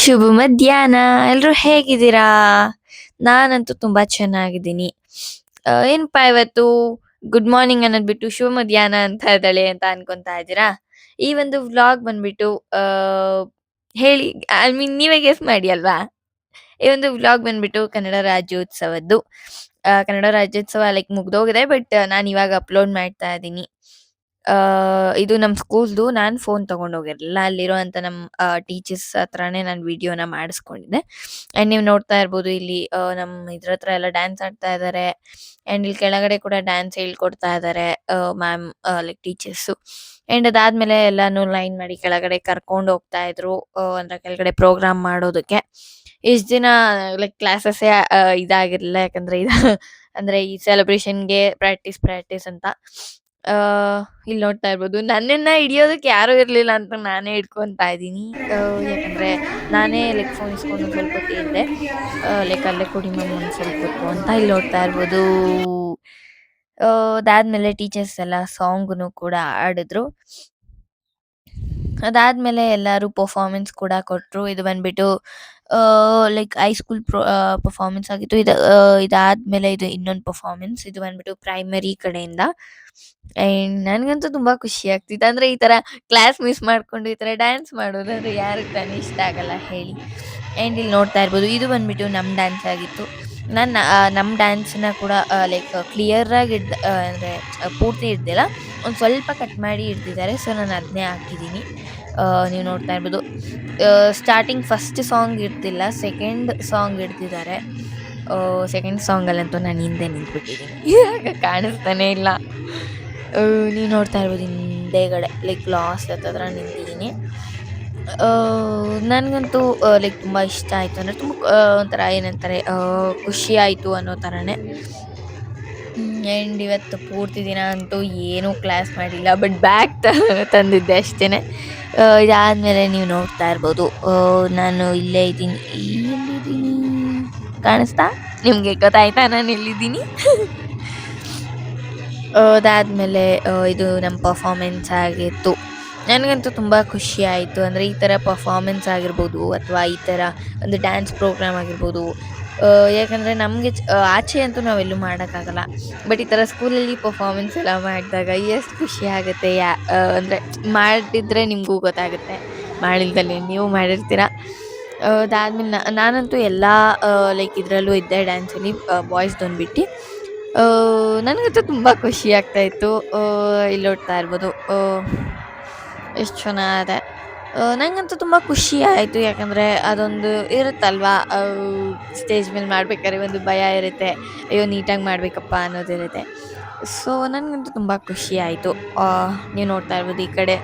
ಶುಭ ಮಧ್ಯಾಹ್ನ ಎಲ್ಲರೂ ಹೇಗಿದ್ದೀರಾ? ನಾನಂತೂ ತುಂಬಾ ಚೆನ್ನಾಗಿದ್ದೀನಿ. ಏನಪ್ಪ ಇವತ್ತು ಗುಡ್ ಮಾರ್ನಿಂಗ್ ಅನ್ನೋದ್ ಬಿಟ್ಟು ಶುಭ ಮಧ್ಯಾಹ್ನ ಅಂತ ಇದ್ದಾಳೆ ಅಂತ ಅನ್ಕೊಂತಾ ಇದ್ದೀರಾ? ಈ ಒಂದು ವ್ಲಾಗ್ ಬಂದ್ಬಿಟ್ಟು ಹೇಳಿ ಐ ಮೀನ್ ನೀವೇ ಗೆಸ್ ಮಾಡಿ ಅಲ್ವಾ? ಈ ಒಂದು ವ್ಲಾಗ್ ಬಂದ್ಬಿಟ್ಟು ಕನ್ನಡ ರಾಜ್ಯೋತ್ಸವದ್ದು. ಕನ್ನಡ ರಾಜ್ಯೋತ್ಸವ ಲೈಕ್ ಮುಗ್ದೋಗಿದೆ ಬಟ್ ನಾನು ಇವಾಗ ಅಪ್ಲೋಡ್ ಮಾಡ್ತಾ ಇದ್ದೀನಿ. ಆ, ಇದು ನಮ್ ಸ್ಕೂಲ್ದು ನಾನ್ ಫೋನ್ ತಗೊಂಡ್ ಹೋಗಿರ್ಲಿಲ್ಲ ಅಲ್ಲಿರುವಂತ ನಮ್ ಟೀಚರ್ಸ್ ಹತ್ರನೇ ನಾನು ವಿಡಿಯೋನ ಮಾಡಿಸ್ಕೊಂಡಿದ್ದೆ. ಅಂಡ್ ನೀವು ನೋಡ್ತಾ ಇರ್ಬೋದು ಇಲ್ಲಿ ನಮ್ಮ ನಮ್ ಇದ್ರ ಹತ್ರ ಎಲ್ಲ ಡ್ಯಾನ್ಸ್ ಆಡ್ತಾ ಇದ್ದಾರೆ. ಅಂಡ್ ಇಲ್ಲಿ ಕೆಳಗಡೆ ಕೂಡ ಡ್ಯಾನ್ಸ್ ಹೇಳ್ಕೊಡ್ತಾ ಇದಾರೆ ಮ್ಯಾಮ್ ಲೈಕ್ ಟೀಚರ್ಸ್ ಅಂಡ್ ಅದಾದ್ಮೇಲೆ ಎಲ್ಲಾನು ಲೈನ್ ಮಾಡಿ ಕೆಳಗಡೆ ಕರ್ಕೊಂಡು ಹೋಗ್ತಾ ಇದ್ರು ಅಂದ್ರೆ ಕೆಳಗಡೆ ಪ್ರೋಗ್ರಾಮ್ ಮಾಡೋದಕ್ಕೆ. ಇಷ್ಟ ದಿನ ಲೈಕ್ ಕ್ಲಾಸಸ್ ಇದಾಗಿರ್ಲಿಲ್ಲ. ಯಾಕಂದ್ರೆ ಇದು ಅಂದ್ರೆ ಈ ಸೆಲೆಬ್ರೇಷನ್ಗೆ ಪ್ರಾಕ್ಟೀಸ್ ಪ್ರಾಕ್ಟೀಸ್ ಅಂತ. ಆ, ಇಲ್ಲಿ ನೋಡ್ತಾ ಇರ್ಬೋದು. ನನ್ನನ್ನ ಹಿಡಿಯೋದಕ್ಕೆ ಯಾರು ಇರ್ಲಿಲ್ಲ ಅಂತ ನಾನೇ ಹಿಡ್ಕೊಂತಾ ಇದ್ದೀನಿ. ಯಾಕಂದ್ರೆ ನಾನೇ ಲೈಕ್ ಫೋನ್ ಇಸ್ಕೊಂಡು ಸ್ವಲ್ಪ ಇದ್ದೆ. ಲೈಕ್ ಅಲ್ಲೇ ಕೊಡಿ ಮ್ಯಾಮ್ ಸ್ವಲ್ಪ ಅಂತ ಇಲ್ಲಿ ನೋಡ್ತಾ ಇರ್ಬೋದು. ಅದಾದ್ಮೇಲೆ ಟೀಚರ್ಸ್ ಎಲ್ಲ ಸಾಂಗ್ನು ಕೂಡ ಆಡಿದ್ರು ಅದಾದ್ಮೇಲೆ ಎಲ್ಲರೂ ಪರ್ಫಾರ್ಮೆನ್ಸ್ ಕೂಡ ಕೊಟ್ರು. ಇದು ಬಂದ್ಬಿಟ್ಟು ಲೈಕ್ ಹೈ ಸ್ಕೂಲ್ ಪರ್ಫಾರ್ಮೆನ್ಸ್ ಆಗಿತ್ತು ಇದು ಇದಾದ್ಮೇಲೆ ಇದು ಇನ್ನೊಂದು ಪರ್ಫಾರ್ಮೆನ್ಸ್ ಇದು ಬಂದ್ಬಿಟ್ಟು ಪ್ರೈಮರಿ ಕಡೆಯಿಂದ. ಅಂಡ್ ನನಗಂತೂ ತುಂಬಾ ಖುಷಿ ಆಗ್ತಿತ್ತು. ಅಂದ್ರೆ ಈ ತರ ಕ್ಲಾಸ್ ಮಿಸ್ ಮಾಡ್ಕೊಂಡು ಈ ತರ ಡ್ಯಾನ್ಸ್ ಮಾಡೋದು ಅಂದ್ರೆ ಯಾರಿಗೆ ತಾನೇ ಇಷ್ಟ ಆಗಲ್ಲ ಹೇಳಿ. ಅಂಡ್ ಇಲ್ಲಿ ನೋಡ್ತಾ ಇರ್ಬೋದು ಇದು ಬಂದ್ಬಿಟ್ಟು ನಮ್ಮ ಡ್ಯಾನ್ಸ್ ಆಗಿತ್ತು. ನನ್ನ ನಮ್ಮ ಡ್ಯಾನ್ಸನ್ನ ಕೂಡ ಲೈಕ್ ಕ್ಲಿಯರ್ ಆಗಿ ಇಡ್ ಆ, ಅಂದ್ರೆ ಪೂರ್ತಿ ಇಡ್ದಿಲ್ಲ. ಒಂದು ಸ್ವಲ್ಪ ಕಟ್ ಮಾಡಿ ಇಡ್ತಿದ್ದಾರೆ ಸೊ ನಾನು ಅದನ್ನೇ ಹಾಕಿದ್ದೀನಿ ನೀವು ನೋಡ್ತಾ ಇರ್ಬೋದು. ಸ್ಟಾರ್ಟಿಂಗ್ ಫಸ್ಟ್ ಸಾಂಗ್ ಇರ್ತಿಲ್ಲ ಸೆಕೆಂಡ್ ಸಾಂಗ್ ಇಡ್ತಿದ್ದಾರೆ. ಸೆಕೆಂಡ್ ಸಾಂಗಲ್ಲಂತೂ ನಾನು ಹಿಂದೆ ನಿಂತ್ಬಿಟ್ಟಿದ್ದೀನಿ ಇವಾಗ ಕಾಣಿಸ್ತಾನೆ ಇಲ್ಲ. ನೀವು ನೋಡ್ತಾ ಇರ್ಬೋದು ಹಿಂದೆಗಡೆ ಲೈಕ್ ಲಾಸ್ಟ್ ಹತ್ರ ನಿಂತಿದ್ದೀನಿ ನನಗಂತೂ ಲೈಕ್ ತುಂಬ ಇಷ್ಟ ಆಯಿತು. ಅಂದರೆ ತುಂಬ ಒಂಥರ ಏನಂತಾರೆ ಖುಷಿ ಆಯಿತು ಅನ್ನೋ ಥರನೇ ಆ್ಯಂಡ್ ಇವತ್ತು ಪೂರ್ತಿ ದಿನ ಅಂತೂ ಏನೂ ಕ್ಲಾಸ್ ಮಾಡಿಲ್ಲ ಬಟ್ ಬ್ಯಾಗ್ ತಂದಿದ್ದೆ ಅಷ್ಟೇ ಇದಾದಮೇಲೆ ನೀವು ನೋಡ್ತಾ ಇರ್ಬೋದು. ನಾನು ಇಲ್ಲೇ ಇದ್ದೀನಿ. ಇಲ್ಲಿದ್ದೀನಿ ಕಾಣಿಸ್ತಾ? ನಿಮಗೆ ಗೊತ್ತಾಯ್ತಾ ನಾನು ಎಲ್ಲಿದ್ದೀನಿ? ಅದಾದಮೇಲೆ ಇದು ನಮ್ಮ ಪರ್ಫಾಮೆನ್ಸ್ ಆಗಿತ್ತು. ನನಗಂತೂ ತುಂಬ ಖುಷಿ ಆಯಿತು. ಅಂದರೆ ಈ ಥರ ಪರ್ಫಾಮೆನ್ಸ್ ಆಗಿರ್ಬೋದು, ಅಥವಾ ಈ ಥರ ಒಂದು ಡ್ಯಾನ್ಸ್ ಪ್ರೋಗ್ರಾಮ್ ಆಗಿರ್ಬೋದು ಯಾಕಂದರೆ ನಮಗೆ ಆಚೆ ಅಂತೂ ನಾವೆಲ್ಲೂ ಮಾಡೋಕ್ಕಾಗಲ್ಲ. ಬಟ್ ಈ ಥರ ಸ್ಕೂಲಲ್ಲಿ ಪರ್ಫಾಮೆನ್ಸ್ ಎಲ್ಲ ಮಾಡಿದಾಗ ಎಷ್ಟು ಖುಷಿ ಆಗುತ್ತೆ, ಯಾ ಅಂದರೆ ಮಾಡಿದ್ರೆ ನಿಮಗೂ ಗೊತ್ತಾಗುತ್ತೆ. ಮಾಡಿಲ್ದಲ್ಲಿ ನೀವು ಮಾಡಿರ್ತೀರ. ಅದಾದ್ಮೇಲೆ ನಾನಂತೂ ಎಲ್ಲ ಲೈಕ್ ಇದರಲ್ಲೂ ಇದ್ದೆ ಡ್ಯಾನ್ಸಲ್ಲಿ ಬಾಯ್ಸ್ದೊಂದು ಬಿಟ್ಟು ನನಗಂತೂ ತುಂಬ ಖುಷಿ ಆಗ್ತಾಯಿತ್ತು ಇಲ್ಲಿ ನೋಡ್ತಾ ಇರ್ಬೋದು. ಎಷ್ಟು ಚೆನ್ನಾಗಿದೆ ನನಗಂತೂ ತುಂಬ ಖುಷಿ ಆಯಿತು. ಯಾಕಂದರೆ ಅದೊಂದು ಇರುತ್ತಲ್ವಾ? ಸ್ಟೇಜ್ ಮೇಲೆ ಮಾಡ್ಬೇಕಾದ್ರೆ ಒಂದು ಭಯ ಇರುತ್ತೆ. ಅಯ್ಯೋ, ನೀಟಾಗಿ ಮಾಡಬೇಕಪ್ಪ ಅನ್ನೋದಿರುತ್ತೆ ಸೊ ನನಗಂತೂ ತುಂಬ ಖುಷಿ ಆಯಿತು. ನೀವು ನೋಡ್ತಾ ಇರ್ಬೋದು ಈ ಕಡೆ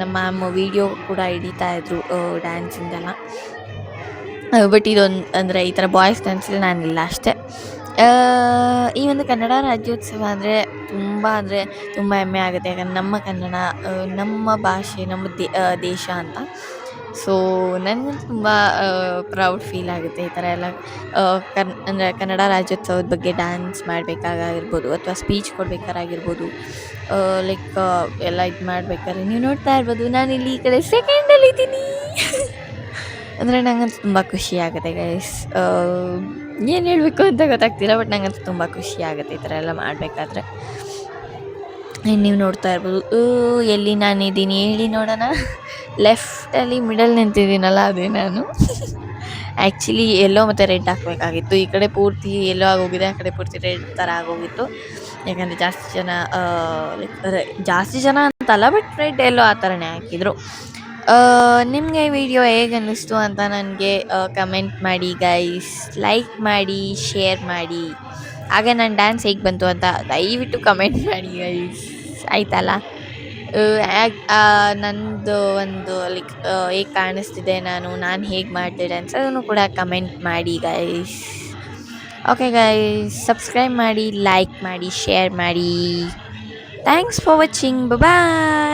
ನಮ್ಮ ಮ್ಯಾಮ್ ವೀಡಿಯೋ ಕೂಡ ಹಿಡಿತಾ ಇದ್ರು ಡ್ಯಾನ್ಸಿಂದೆಲ್ಲ ಬಟ್ ಇದೊಂದು, ಅಂದರೆ ಈ ಥರ ಬಾಯ್ಸ್ ಡ್ಯಾನ್ಸಲ್ಲಿ ನಾನಿಲ್ಲ ಅಷ್ಟೇ. ಈ ಒಂದು ಕನ್ನಡ ರಾಜ್ಯೋತ್ಸವ ಅಂದರೆ ಅಂದರೆ ತುಂಬ ಹೆಮ್ಮೆ ಆಗುತ್ತೆ. ಯಾಕಂದರೆ ನಮ್ಮ ಕನ್ನಡ ನಮ್ಮ ಭಾಷೆ, ನಮ್ಮ ದೇಶ ಅಂತ. ಸೊ ನನಗಂತೂ ತುಂಬ ಪ್ರೌಡ್ ಫೀಲ್ ಆಗುತ್ತೆ ಈ ಥರ ಎಲ್ಲ ಕನ್, ಅಂದರೆ ಕನ್ನಡ ರಾಜ್ಯೋತ್ಸವದ ಬಗ್ಗೆ ಡ್ಯಾನ್ಸ್ ಮಾಡಬೇಕಾಗಿರ್ಬೋದು ಅಥವಾ ಸ್ಪೀಚ್ ಕೊಡ್ಬೇಕಾಗಿರ್ಬೋದು ಲೈಕ್ ಎಲ್ಲ ಇದು ಮಾಡ್ಬೇಕಾದ್ರೆ ನೀವು ನೋಡ್ತಾ ಇರ್ಬೋದು. ನಾನು ಇಲ್ಲಿ ಈ ಕಡೆ ಸೆಕೆಂಡಲ್ಲಿ ಇದ್ದೀನಿ. ಅಂದರೆ ನನಗಂತೂ ತುಂಬ ಖುಷಿ ಆಗುತ್ತೆ ಗೈಸ್ ಏನು ಹೇಳಬೇಕು ಅಂತ ಗೊತ್ತಾಗ್ತಿಲ್ಲ ಬಟ್ ನನಗಂತೂ ತುಂಬ ಖುಷಿ ಆಗುತ್ತೆ ಈ ಥರ ಎಲ್ಲ ಮಾಡಬೇಕಾದ್ರೆ. ನೀವು ನೋಡ್ತಾ ಇರ್ಬೋದು. ಎಲ್ಲಿ ಎಲ್ಲಿ ನಾನಿದ್ದೀನಿ ಹೇಳಿ ನೋಡೋಣ. ಲೆಫ್ಟಲ್ಲಿ ಮಿಡಲ್ ನಿಂತಿದ್ದೀನಲ್ಲ ಅದೇ ನಾನು. ಆ್ಯಕ್ಚುಲಿ ಎಲ್ಲೋ ಮತ್ತು ರೆಡ್ ಹಾಕಬೇಕಾಗಿತ್ತು. ಈ ಕಡೆ ಪೂರ್ತಿ ಎಲ್ಲೋ ಆಗೋಗಿದೆ, ಆ ಕಡೆ ಪೂರ್ತಿ ರೆಡ್ ಥರ ಆಗೋಗಿತ್ತು. ಯಾಕಂದರೆ ಜಾಸ್ತಿ ಜನ ಲೈಕ್ ಜಾಸ್ತಿ ಜನ ಅಂತಲ್ಲ ಬಟ್ ರೆಡ್ ಎಲ್ಲೋ ಆ ಥರನೇ ಹಾಕಿದರು. ನಿಮಗೆ ವಿಡಿಯೋ ಹೇಗೆ ಅನ್ನಿಸ್ತು ಅಂತ ನನಗೆ ಕಮೆಂಟ್ ಮಾಡಿ ಗೈಸ್ ಲೈಕ್ ಮಾಡಿ ಶೇರ್ ಮಾಡಿ. ಹಾಗೆ ನನ್ನ ಡ್ಯಾನ್ಸ್ ಹೇಗೆ ಬಂತು ಅಂತ ದಯವಿಟ್ಟು ಕಮೆಂಟ್ ಮಾಡಿ ಆಯ್ತಲ್ಲ? ನಂದು ಒಂದು ಲೈಕ್ ಹೇಗೆ ಕಾಣಿಸ್ತಿದೆ ನಾನು ನಾನು ಹೇಗೆ ಮಾಡಿದೆ ಡ್ಯಾನ್ಸ್ ಅದನ್ನು ಕೂಡ ಕಮೆಂಟ್ ಮಾಡಿ ಗೈಸ್ ಓಕೆ ಗೈಸ್ ಸಬ್ಸ್ಕ್ರೈಬ್ ಮಾಡಿ ಲೈಕ್ ಮಾಡಿ ಶೇರ್ ಮಾಡಿ. Thanks for watching bye